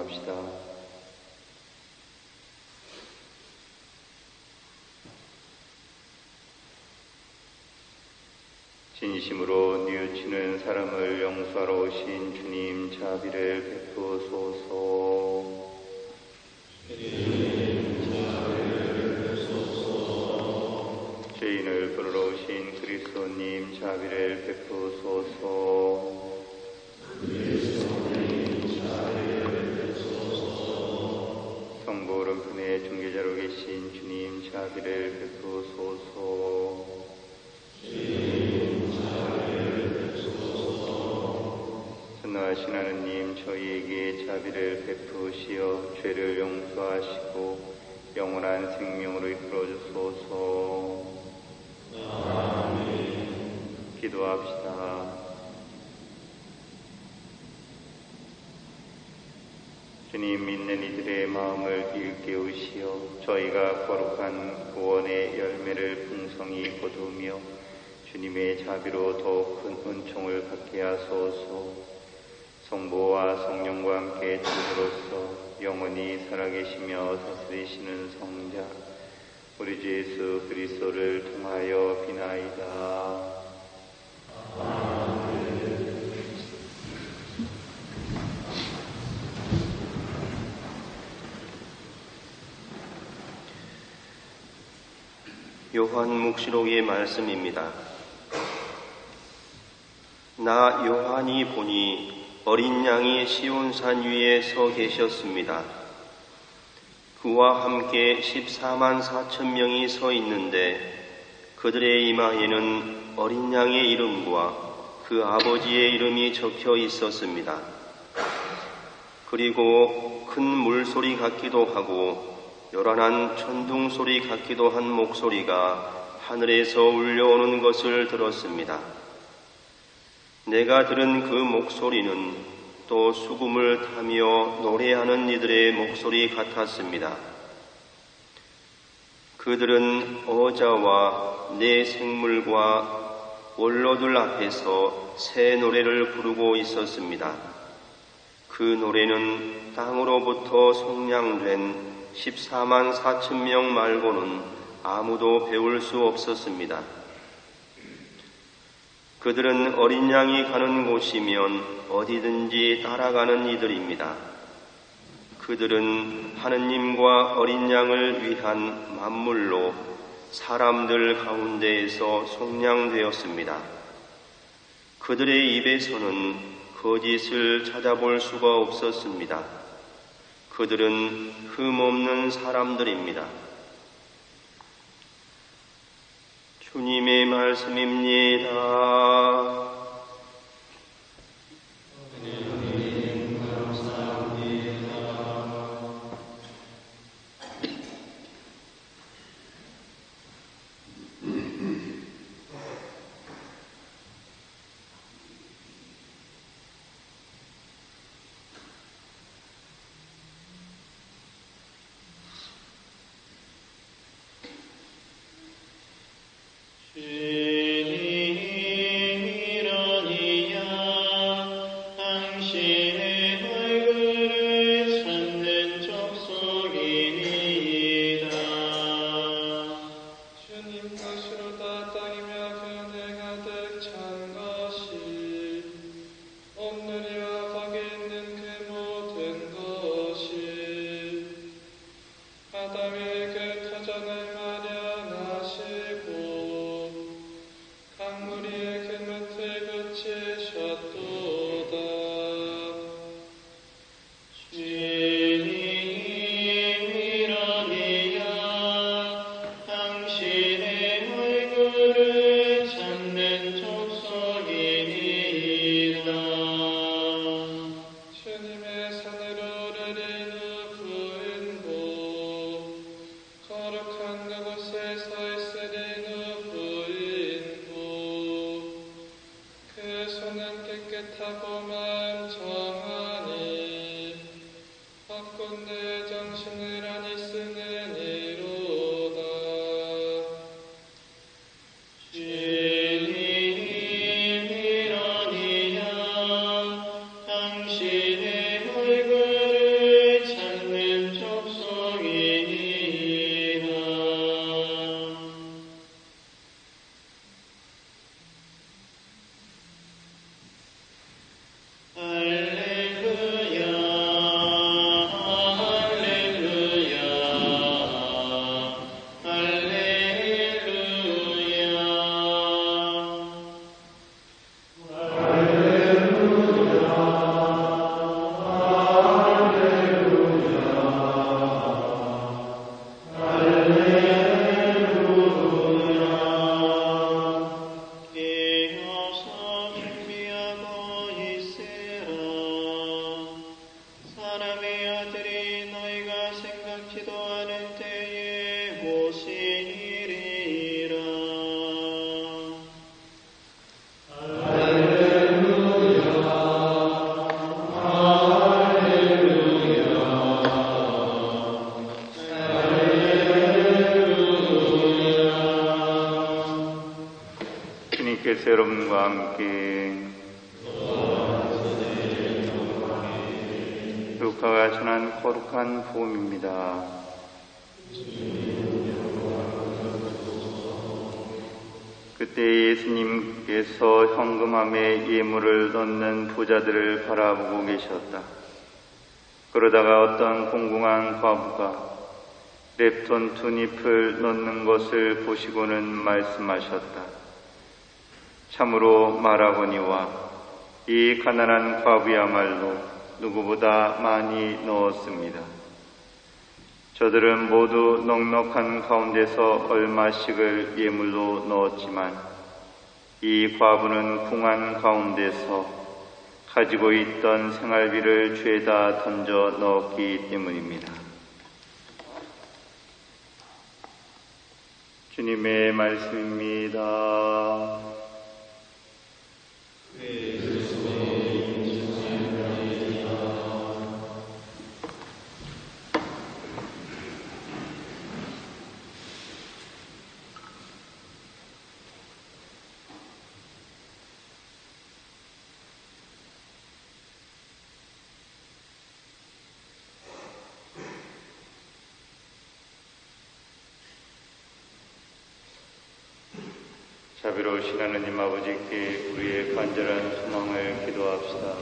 간성합시다. 진심으로 뉘우치는 사람을 용서하러 오신 주님 자비를 베푸소서. 죄인을 부르러 오신 그리스도님 자비를 베푸소서. 중계자로 계신 주님 자비를 베푸소서. 선하신 하느님 저희에게 자비를 베푸시어 죄를 용서하시고 영원한 생명으로 이끌어 주소서. 기도합시다. 주님 믿는 이들의 마음을 일깨우시어 저희가 거룩한 구원의 열매를 풍성히 거두며 주님의 자비로 더욱 큰 은총을 받게 하소서 성부와 성령과 함께 주로서 영원히 살아계시며 다스리시는 성자 우리 주 예수 그리스도를 통하여 비나이다. 요한 묵시록의 말씀입니다. 나 요한이 보니 어린 양이 시온산 위에 서 계셨습니다. 그와 함께 14만 4천 명이 서 있는데 그들의 이마에는 어린 양의 이름과 그 아버지의 이름이 적혀 있었습니다. 그리고 큰 물소리 같기도 하고 요란한 천둥 소리 같기도 한 목소리가 하늘에서 울려오는 것을 들었습니다. 내가 들은 그 목소리는 또 수금을 타며 노래하는 이들의 목소리 같았습니다. 그들은 어자와 내 생물과 원로들 앞에서 새 노래를 부르고 있었습니다. 그 노래는 땅으로부터 속량된 14만 4천 명 말고는 아무도 배울 수 없었습니다. 그들은 어린 양이 가는 곳이면 어디든지 따라가는 이들입니다. 그들은 하느님과 어린 양을 위한 만물로 사람들 가운데에서 속량되었습니다. 그들의 입에서는 거짓을 찾아볼 수가 없었습니다. 그들은 흠없는 사람들입니다. 주님의 말씀입니다. Atami Eket Hajanem 거룩한 복음입니다. 그때 예수님께서 현금함에 예물을 넣는 부자들을 바라보고 계셨다. 그러다가 어떤 공공한 과부가 랩톤 두 잎을 넣는 것을 보시고는 말씀하셨다. 참으로 말하거니와 이 가난한 과부야말로 누구보다 많이 넣었습니다. 저들은 모두 넉넉한 가운데서 얼마씩을 예물로 넣었지만 이 과부는 궁한 가운데서 가지고 있던 생활비를 죄다 던져 넣었기 때문입니다. 주님의 말씀입니다. 자비로우신 하나님 아버지께 우리의 간절한 소망을 기도합시다.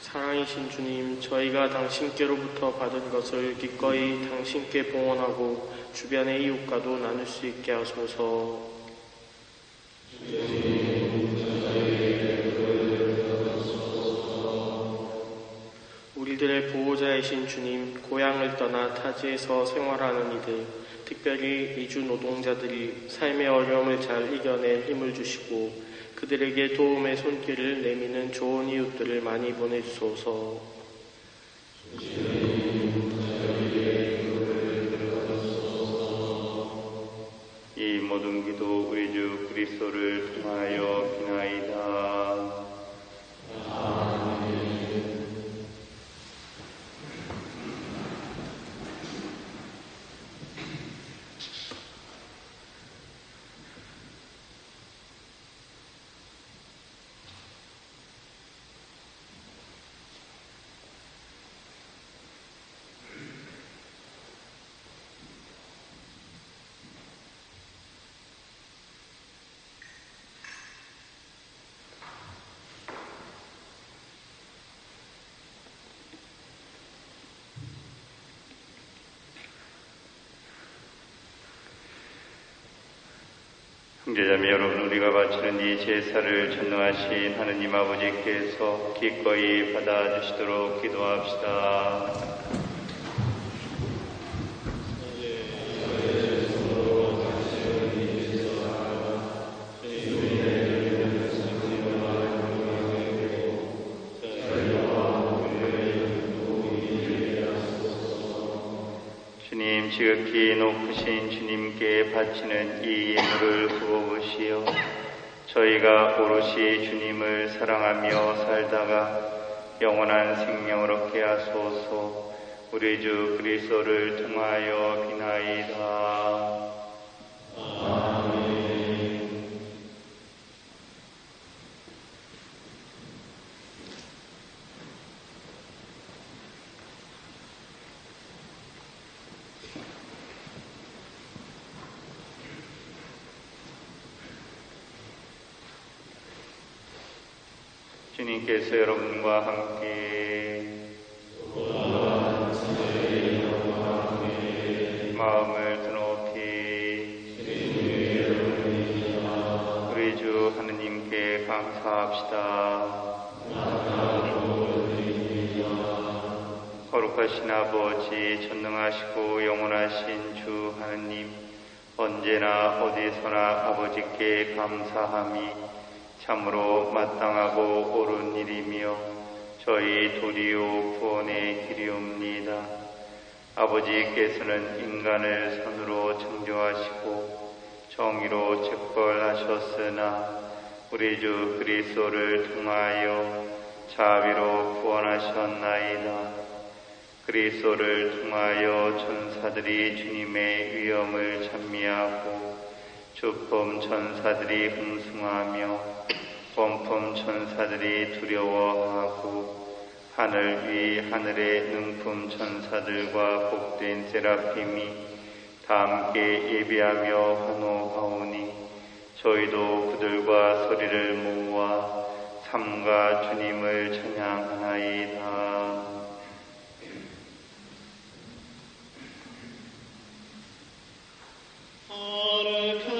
사랑이신 주님, 저희가 당신께로부터 받은 것을 기꺼이 당신께 봉헌하고 주변의 이웃과도 나눌 수 있게 하소서. 타지에서 생활하는 이들, 특별히 이주 노동자들이 삶의 어려움을 잘 이겨낼 힘을 주시고 그들에게 도움의 손길을 내미는 좋은 이웃들을 많이 보내주소서. 이 모든 기도 우리 주 그리스도를 통하여 비나이다. 형제자매 여러분 우리가 바치는 이 제사를 전능하신 하느님 아버지께서 기꺼이 받아주시도록 기도합시다. 주님 지극히 높으신 주님께 바치는 이 예물을 저희가 오롯이 주님을 사랑하며 살다가 영원한 생명을 얻게 하소서 우리 주 그리스도를 통하여 비나이다. 주님께서 여러분과 함께 마음을 드높이 우리 주 하느님께 감사합시다. 거룩하신 아버지 전능하시고 영원하신 주 하느님 언제나 어디서나 아버지께 감사함이 참으로 마땅하고 옳은 일이며 저희 도리오 구원의 길이옵니다. 아버지께서는 인간을 선으로 창조하시고 정의로 책벌하셨으나 우리 주 그리스도를 통하여 자비로 구원하셨나이다. 그리스도를 통하여 천사들이 주님의 위엄을 찬미하고 주품 천사들이 흥숭하며 원품 천사들이 두려워하고 하늘 위 하늘의 능품 천사들과 복된 세라핌이 다 함께 예배하며 환호하오니 저희도 그들과 소리를 모아 삼가 주님을 찬양하나이다. 거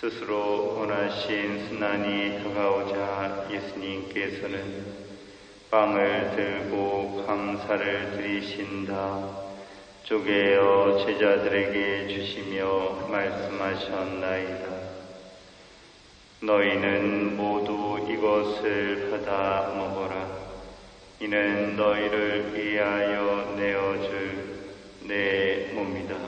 스스로 원하신 순환이 다가오자 예수님께서는 빵을 들고 감사를 드리신다. 쪼개어 제자들에게 주시며 말씀하셨나이다. 너희는 모두 이것을 받아 먹어라. 이는 너희를 위하여 내어줄 내 몸이다.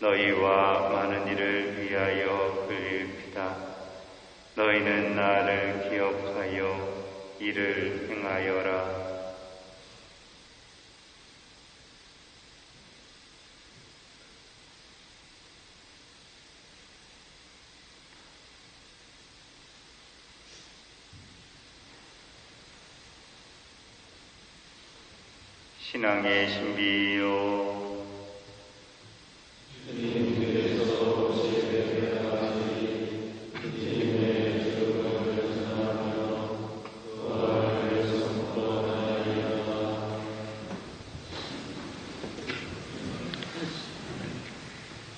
너희와 많은 이를 위하여 흘릴피다. 너희는 나를 기억하여 이를 행하여라. 신앙의 신비요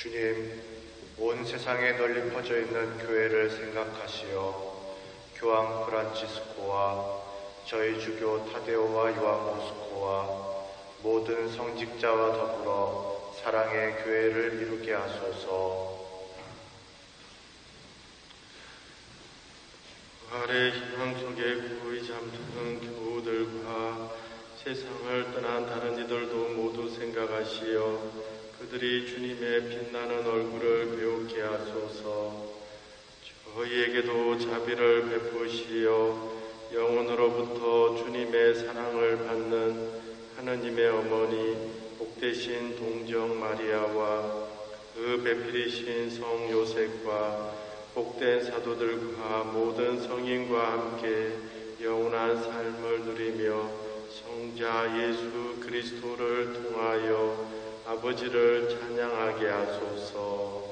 주님, 온 세상에 널리 퍼져 있는 교회를 생각하시어 교황 프란치스코와 저희 주교 타데오와 요한 보스코와 모든 성직자와 더불어 사랑의 교회를 이루게 하소서. 부활의 희망 속에 구이 잠드는 교우들과 세상을 떠난 다른 이들도 모두 생각하시어 그들이 주님의 빛나는 얼굴을 배우게 하소서. 저희에게도 자비를 베푸시어 영혼으로부터 주님의 사랑을 받는 하느님의 어머니 복되신 동정 마리아와 그 배필이신 성 요셉과 복된 사도들과 모든 성인과 함께 영원한 삶을 누리며 성자 예수 그리스도를 통하여 아버지를 찬양하게 하소서.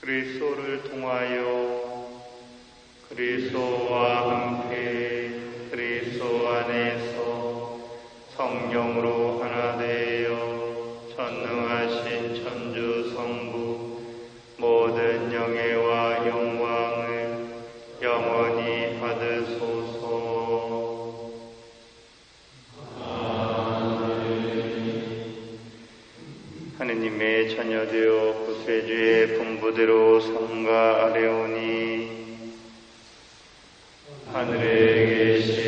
그리스도를 통하여 그리스도와 함께 하느님의 자녀되어 구세주의 분부대로 성가 아뢰오니 하늘에 계신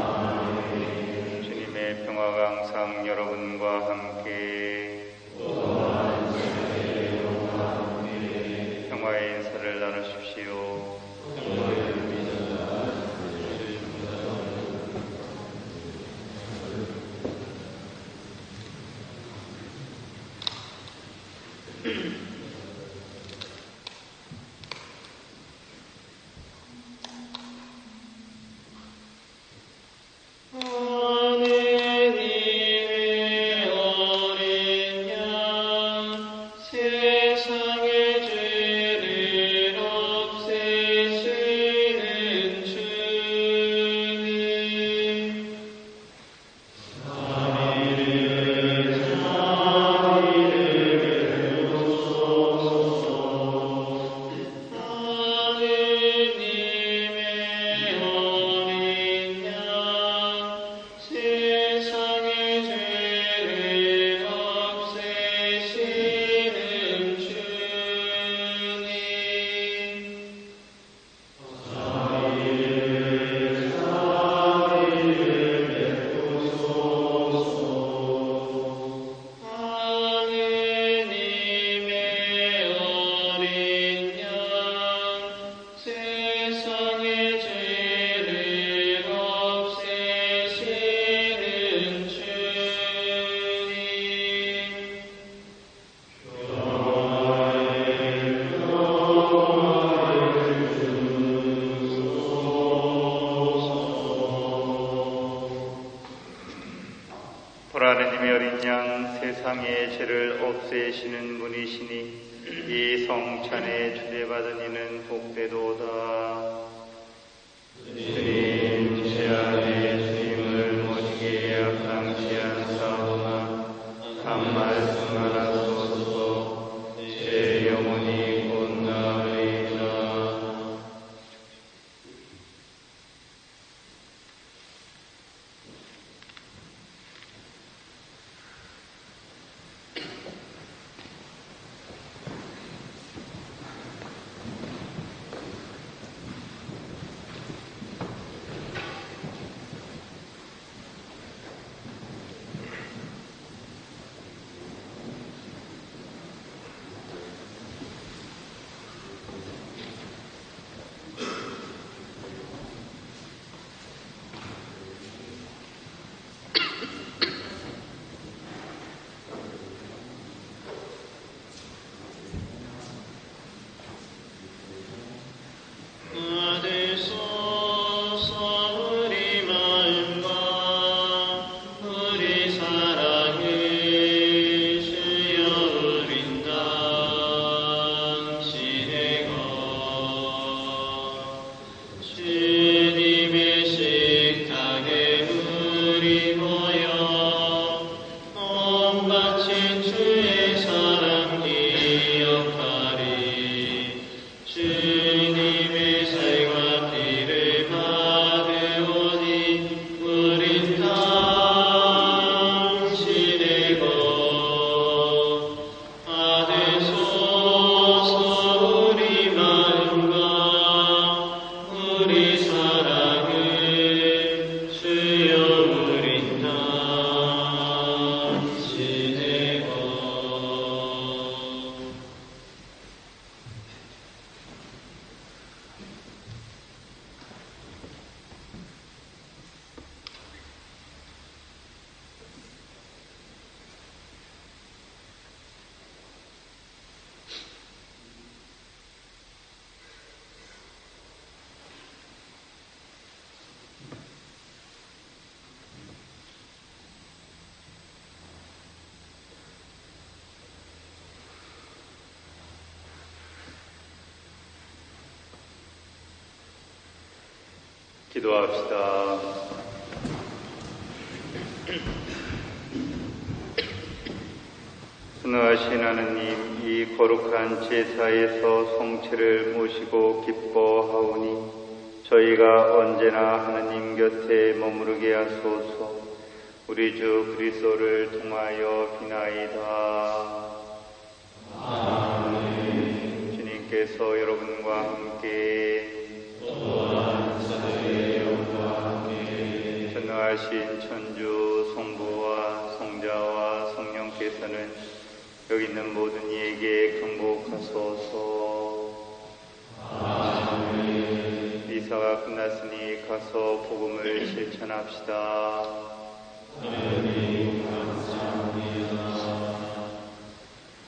평화가 항상 여러분과 함께 기도합시다. 순하신 하느님, 이 거룩한 제사에서 성체를 모시고 기뻐하오니 저희가 언제나 하느님 곁에 머무르게 하소서. 우리 주 그리스도를 통하여 비나이다. 주님께서 여러분과 함께 전능하신 천주 성부와 성자와 성령께서는 여기 있는 모든 이에게 경복하소서. 미사가 끝났으니 가서 복음을 실천합시다.